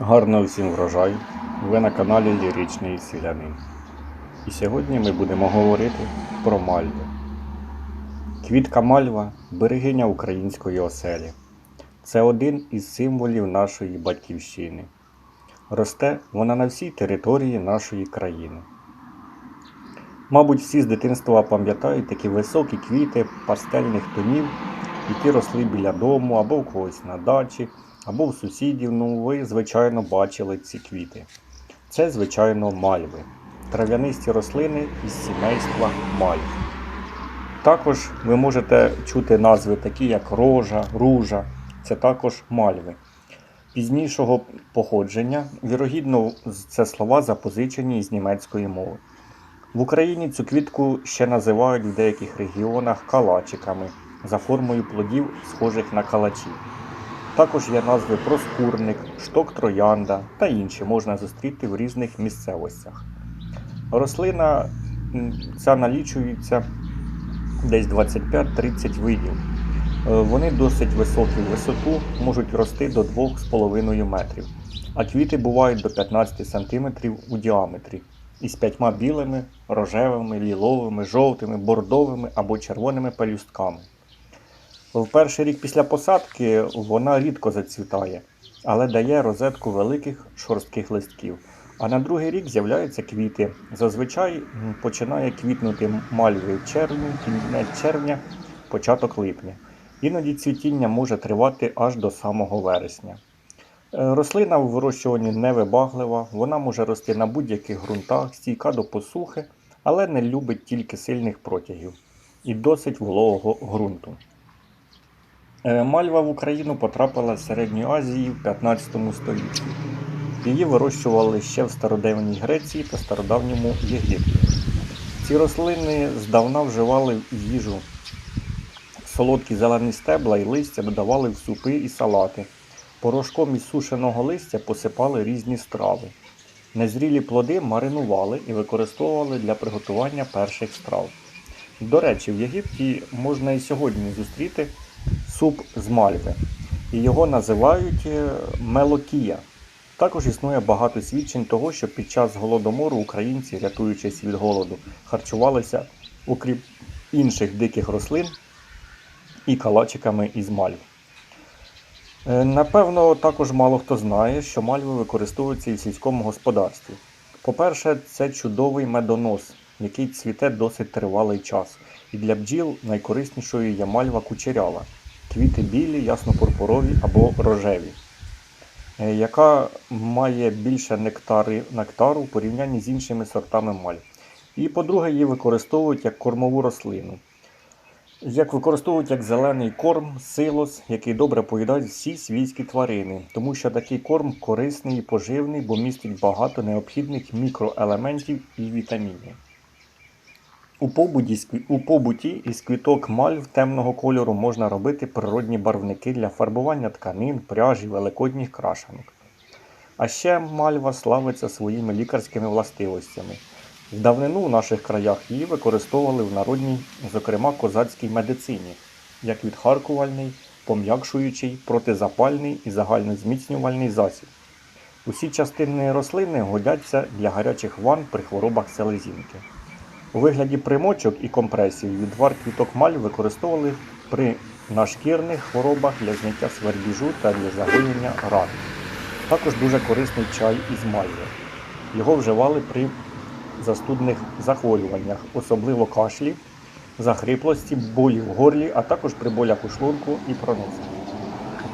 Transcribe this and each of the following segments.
Гарного всім врожаю! Ви на каналі Ліричний Селянин. І сьогодні ми будемо говорити про мальви. Квітка мальва берегиня української оселі. Це один із символів нашої батьківщини. Росте вона на всій території нашої країни. Мабуть, всі з дитинства пам'ятають такі високі квіти пастельних тонів, які росли біля дому або в когось на дачі, або в сусідів. Ну, ви, звичайно, бачили ці квіти. Це, звичайно, мальви. Трав'янисті рослини із сімейства мальв. Також ви можете чути назви такі, як рожа, ружа. Це також мальви. Пізнішого походження, вірогідно, це слова запозичені із німецької мови. В Україні цю квітку ще називають в деяких регіонах калачиками за формою плодів, схожих на калачі. Також є назви проскурник, шток троянда та інші можна зустріти в різних місцевостях. Рослина ця налічується десь 25-30 видів. Е, Вони досить високі в висоту, можуть рости до 2,5 метрів, а квіти бувають до 15 см у діаметрі із п'ятьма білими, рожевими, ліловими, жовтими, бордовими або червоними пелюстками. В перший рік після посадки вона рідко зацвітає, але дає розетку великих шорстких листків. А на другий рік з'являються квіти. Зазвичай починає квітнути мальви в червні, кінець червня, початок липня. Іноді цвітіння може тривати аж до самого вересня. Е, Рослина в вирощуванні невибаглива, вона може рости на будь-яких ґрунтах, стійка до посухи, але не любить тільки сильних протягів і досить вологого ґрунту. Е, Мальва в Україну потрапила з Середньої Азії в 15 столітті. Її вирощували ще в стародавній Греції та стародавньому Єгипті. Ці рослини здавна вживали в їжу. Солодкі зелені стебла і листя додавали в супи і салати. Порошком із сушеного листя посипали різні страви. Незрілі плоди маринували і використовували для приготування перших страв. До речі, в Єгипті можна і сьогодні зустріти суп з мальви, і його називають е, мелокія. Також існує багато свідчень того, що під час голодомору українці, рятуючись від голоду, харчувалися, окрім інших диких рослин і калачиками із мальв. Е, Напевно, також мало хто знає, що мальви використовуються і в сільському господарстві. По-перше, це чудовий медонос, який цвіте досить тривалий час. І для бджіл найкориснішою є мальва кучерява, квіти білі, ясно-пурпурові або рожеві, е, яка має більше нектари, нектару в порівнянні з іншими сортами мальв. І, по-друге, її використовують як кормову рослину. Як використовують як зелений корм, силос, який добре поїдають всі свійські тварини, тому що такий корм корисний і поживний, бо містить багато необхідних мікроелементів і вітамінів. У побуті, у побуті із квіток мальв темного кольору можна робити природні барвники для фарбування тканин, пряжі, великодніх крашанок. А ще мальва славиться своїми лікарськими властивостями. В давнину в наших краях її використовували в народній, зокрема козацькій медицині, як відхаркувальний, пом'якшуючий, протизапальний і загальнозміцнювальний засіб. Усі частини рослини годяться для гарячих ванн при хворобах селезінки. У вигляді примочок і компресій відвар квіток маль використовували при нашкірних хворобах для зняття свербіжу та для загоєння ран. Також дуже корисний чай із мальви. Його вживали при застудних захворюваннях, особливо кашлі, захриплості, болі в горлі, а також при болях у шлунку і проносі.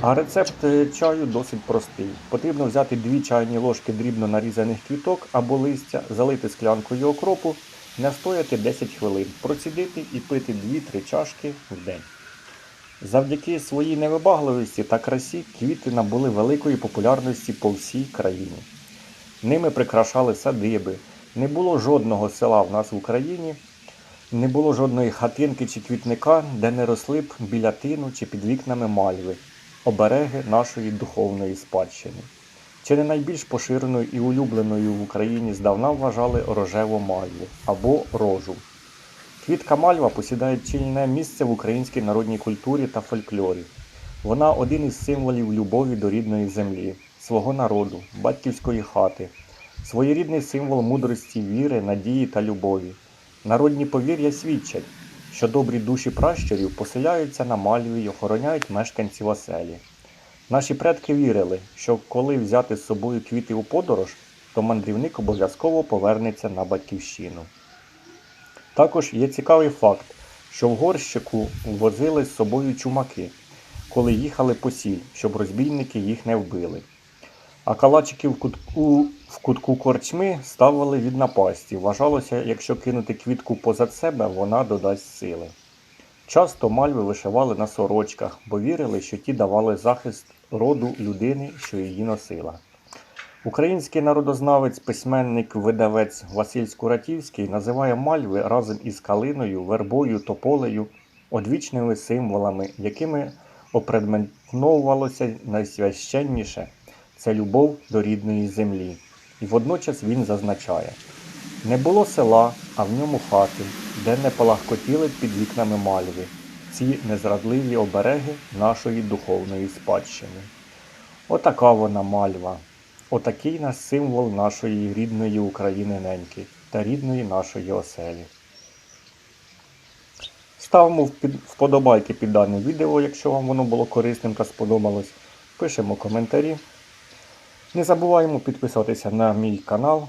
А рецепт е, чаю досить простий. Потрібно взяти 2 чайні ложки дрібно нарізаних квіток або листя, залити склянкою окропу, настояти 10 хвилин, процідити і пити 2-3 чашки в день. Завдяки своїй невибагливості та красі квіти набули великої популярності по всій країні. Ними прикрашали садиби. Не було жодного села в нас в Україні, не було жодної хатинки чи квітника, де не росли б біля тину чи під вікнами мальви, обереги нашої духовної спадщини. Чи не найбільш поширеною і улюбленою в Україні здавна вважали рожеву мальву або рожу. Квітка мальва посідає чільне місце в українській народній культурі та фольклорі. Вона один із символів любові до рідної землі, свого народу, батьківської хати, своєрідний символ мудрості, віри, надії та любові. Народні повір'я свідчать, що добрі душі пращурів поселяються на мальві й охороняють мешканців оселі. Наші предки вірили, що коли взяти з собою квіти у подорож, то мандрівник обов'язково повернеться на батьківщину. Також є цікавий факт, що в горщику возили з собою чумаки, коли їхали по сіль, щоб розбійники їх не вбили. А калачики в кутку, в кутку корчми ставили від напасті. Вважалося, якщо кинути квітку позад себе, вона додасть сили. Часто мальви вишивали на сорочках, бо вірили, що ті давали захист роду людини, що її носила. Український народознавець, письменник, видавець Василь Скуратівський називає мальви разом із калиною, вербою, тополею одвічними символами, якими опредметновувалося найсвященніше це любов до рідної землі. І водночас він зазначає: не було села, а в ньому хати, де не палахкотіли під вікнами мальви, ці незрадливі обереги нашої духовної спадщини. Отака вона мальва. Отакий нас символ нашої рідної України неньки та рідної нашої оселі. Ставимо вподобайки під дане відео, якщо вам воно було корисним та сподобалось. Пишемо коментарі. Не забуваємо підписатися на мій канал.